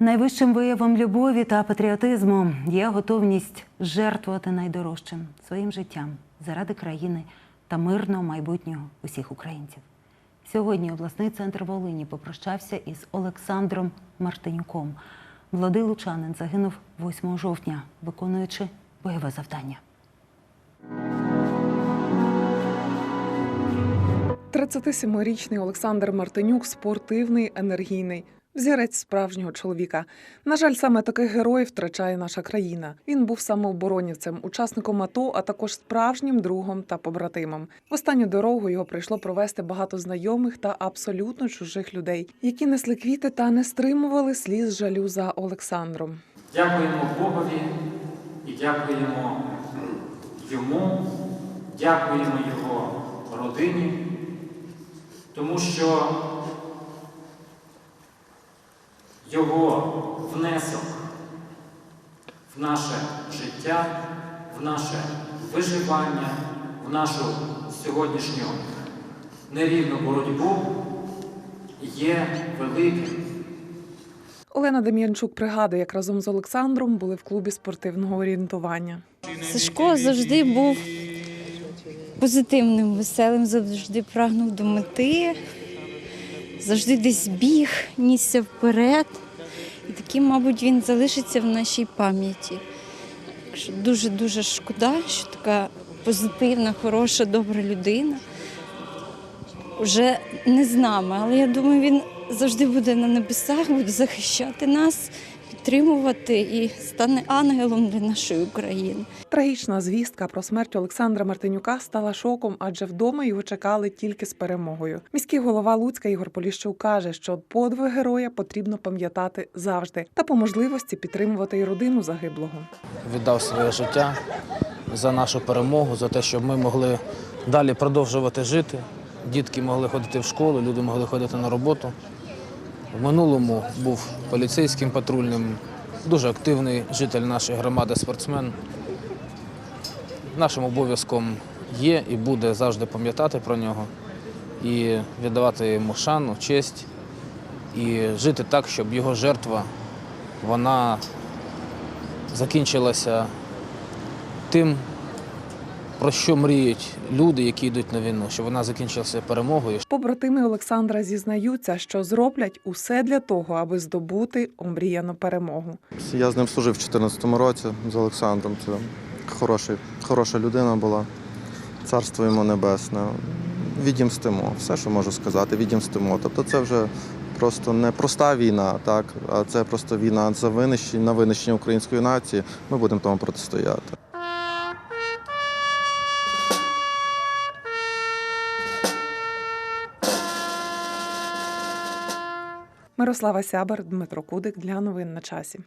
Найвищим виявом любові та патріотизму є готовність жертвувати найдорожчим своїм життям заради країни та мирного майбутнього усіх українців. Сьогодні обласний центр Волині попрощався із Олександром Мартинюком. Молодий лучанин загинув 8 жовтня, виконуючи бойове завдання. 37-річний Олександр Мартинюк спортивний, енергійний. Взірець справжнього чоловіка. На жаль, саме таких героїв втрачає наша країна. Він був самооборонівцем, учасником АТО, а також справжнім другом та побратимом. В останню дорогу його прийшло провести багато знайомих та абсолютно чужих людей, які несли квіти та не стримували сліз жалю за Олександром. Дякуємо Богові і дякуємо йому, дякуємо його родині, тому що його внесок в наше життя, в наше виживання, в нашу сьогоднішню нерівну боротьбу є великим. Олена Дем'янчук пригадує, як разом з Олександром були в клубі спортивного орієнтування. Сашко завжди був позитивним, веселим, завжди прагнув до мети, завжди десь біг, нісся вперед. І таким, мабуть, він залишиться в нашій пам'яті. Дуже-дуже шкода, що така позитивна, хороша, добра людина вже не з нами. Але я думаю, він завжди буде на небесах, буде захищати нас, підтримувати і стане ангелом для нашої України. Трагічна звістка про смерть Олександра Мартинюка стала шоком, адже вдома його чекали тільки з перемогою. Міський голова Луцька Ігор Поліщук каже, що подвиг героя потрібно пам'ятати завжди та по можливості підтримувати й родину загиблого. віддав своє життя за нашу перемогу, за те, щоб ми могли далі продовжувати жити. Дітки могли ходити в школу, люди могли ходити на роботу. В минулому був поліцейським патрульним, дуже активний житель нашої громади, спортсмен. Нашим обов'язком є і буде завжди пам'ятати про нього і віддавати йому шану, честь і жити так, щоб його жертва вона закінчилася тим, про що мріють люди, які йдуть на війну, щоб вона закінчилася перемогою. Побратими Олександра зізнаються, що зроблять усе для того, аби здобути омріяну перемогу. Я з ним служив в 2014 році з Олександром. Це хороший, хороша людина була. Царство йому небесне. Відімстимо. Все, що можу сказати, відімстимо. Тобто це вже просто не проста війна, так, а це просто війна за винищення, на винищення української нації. Ми будемо тому протистояти. Мирослава Сябар, Дмитро Кудик для новин на часі.